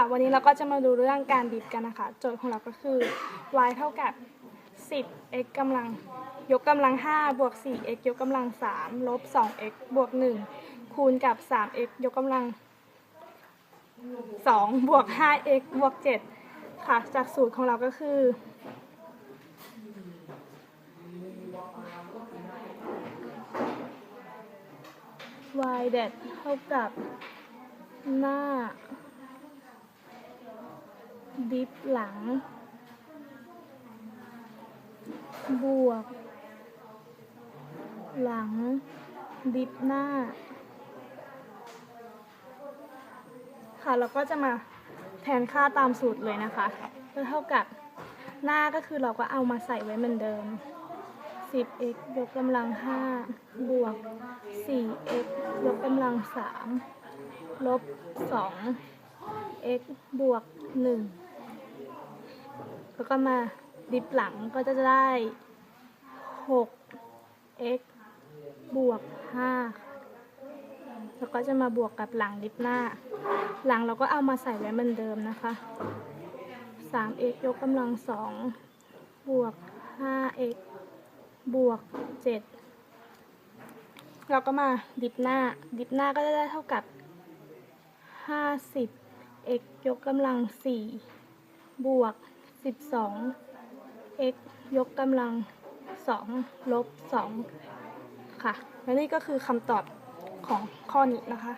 ค่ะ วันนี้เราก็จะมาดูเรื่องการดิฟกันนะคะ โจทย์ของเราก็คือ y เท่ากับ 10 x กำลังยกกำลัง 5 บวก 4x ยกกำลัง 3 ลบ 2x บวก 1 คูณกับ 3x ยกกำลัง 2 บวก 5x บวก 7 ค่ะ จากสูตรของเราก็คือ y เด็ดเท่ากับหน้า ดิฟหลัง บวก หลัง ดิฟหน้า ค่ะเราก็จะมาแทนค่าตามสูตรเลยนะคะก็เท่ากับหน้าก็คือเราก็เอามาใส่ไว้เหมือนเดิม 10x ยกกำลัง 5 บวก 4x ยกกำลัง 3 ลบ 2x บวก 1 แล้วก็มาดิฟหลังก็จะได้ 6x บวก 5 แล้วก็จะมาบวกกับหลังดิฟหน้า หลังเราก็เอามาใส่ไว้เหมือนเดิมนะคะ 3x ยกกำลัง 2 บวก 5x บวก 7 เราก็มาดิฟหน้า ดิฟหน้าก็จะได้เท่ากับ 50 x ยกกำลัง 4 บวก 12 x ยกกำลัง 2 ลบ 2 ค่ะ และนี่ก็คือคำตอบของข้อนี้นะคะ